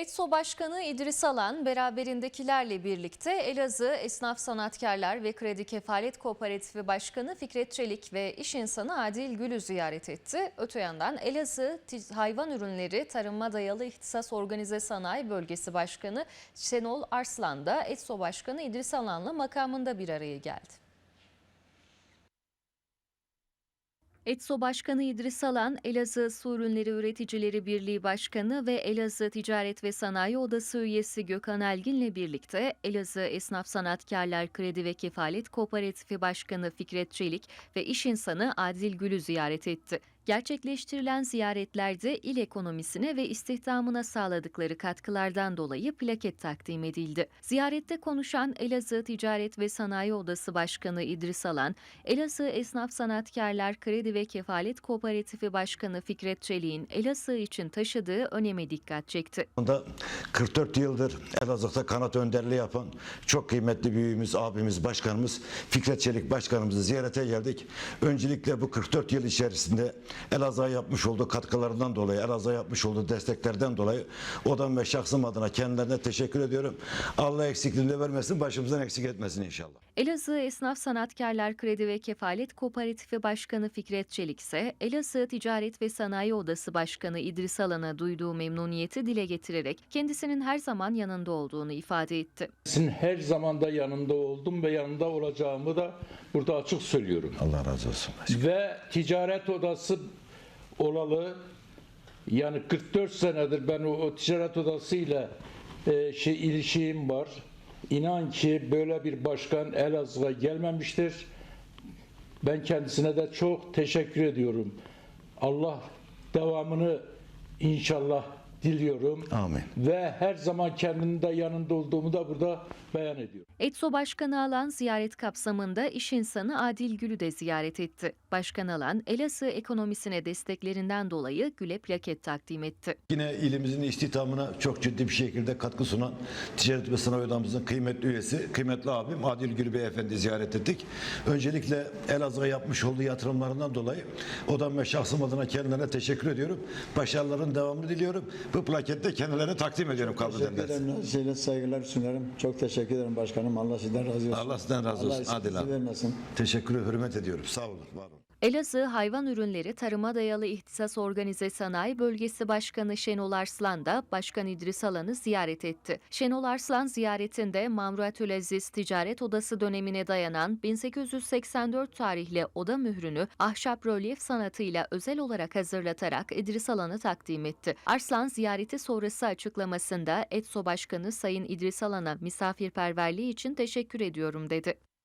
ETSO Başkanı İdris Alan beraberindekilerle birlikte Elazığ Esnaf Sanatkarlar ve Kredi Kefalet Kooperatifi Başkanı Fikret Çelik ve iş insanı Adil Gül'ü ziyaret etti. Öte yandan Elazığ Hayvan Ürünleri Tarıma Dayalı İhtisas Organize Sanayi Bölgesi Başkanı Şenol Arslan da ETSO Başkanı İdris Alan'la makamında bir araya geldi. ETSO Başkanı İdris Alan, Elazığ Su Ürünleri Üreticileri Birliği Başkanı ve Elazığ Ticaret ve Sanayi Odası üyesi Gökhan Elgin'le birlikte Elazığ Esnaf Sanatkarlar Kredi ve Kefalet Kooperatifi Başkanı Fikret Çelik ve iş insanı Adil Gül'ü ziyaret etti. Gerçekleştirilen ziyaretlerde il ekonomisine ve istihdamına sağladıkları katkılardan dolayı plaket takdim edildi. Ziyarette konuşan Elazığ Ticaret ve Sanayi Odası Başkanı İdris Alan, Elazığ Esnaf Sanatkarlar Kredi ve Kefalet Kooperatifi Başkanı Fikret Çelik'in Elazığ için taşıdığı öneme dikkat çekti. Anda 44 yıldır Elazığ'da kanat önderliği yapan çok kıymetli büyüğümüz, abimiz, başkanımız Fikret Çelik başkanımızı ziyarete geldik. Öncelikle bu 44 yıl içerisinde Elazığ'a yapmış olduğu katkılarından dolayı, Elazığ'a yapmış olduğu desteklerden dolayı odam ve şahsım adına kendilerine teşekkür ediyorum. Allah eksikliğini de vermesin, başımızdan eksik etmesin inşallah. Elazığ Esnaf Sanatkarlar Kredi ve Kefalet Kooperatifi Başkanı Fikret Çelik ise Elazığ Ticaret ve Sanayi Odası Başkanı İdris Alan'a duyduğu memnuniyeti dile getirerek kendisinin her zaman yanında olduğunu ifade etti. Sizin her zaman da yanında oldum ve yanında olacağımı da burada açık söylüyorum. Allah razı olsun. Ve ticaret odası olalı yani 44 senedir ben o, o ticaret odasıyla e, şey ilişiğim var. İnan ki böyle bir başkan Elazığ'a gelmemiştir. Ben kendisine de çok teşekkür ediyorum. Allah devamını inşallah diliyorum. Amin. Ve her zaman kendinin de yanında olduğumu da burada beyan ediyorum. ETSO Başkanı Alan ziyaret kapsamında iş insanı Adil Gül'ü de ziyaret etti. Başkan Alan, Elazığ ekonomisine desteklerinden dolayı Gül'e plaket takdim etti. Yine ilimizin istihdamına çok ciddi bir şekilde katkı sunan Ticaret ve Sanayi Odamızın kıymetli üyesi, kıymetli abim Adil Gül Beyefendi ziyaret ettik. Öncelikle Elazığ'a yapmış olduğu yatırımlarından dolayı odam ve şahsım adına kendilerine teşekkür ediyorum. Başarıların devamını diliyorum. Bu plakette kendilerine takdim ediyorum kabul ederim. Şeyle saygılar sunarım. Çok teşekkür ederim başkanım. Allah sizden razı olsun. Allah sizden razı olsun. Allah Adil abi. vermesin. Teşekkür hürmet ediyorum. Sağ olun, var olun. Elazığ Hayvan Ürünleri Tarıma Dayalı İhtisas Organize Sanayi Bölgesi Başkanı Şenol Arslan da Başkan İdris Alan'ı ziyaret etti. Şenol Arslan ziyaretinde Mamruatül Aziz Ticaret Odası dönemine dayanan 1884 tarihli oda mührünü ahşap rölyef sanatıyla özel olarak hazırlatarak İdris Alan'a takdim etti. Arslan ziyareti sonrası açıklamasında ETSO Başkanı Sayın İdris Alan'a misafirperverliği için teşekkür ediyorum dedi.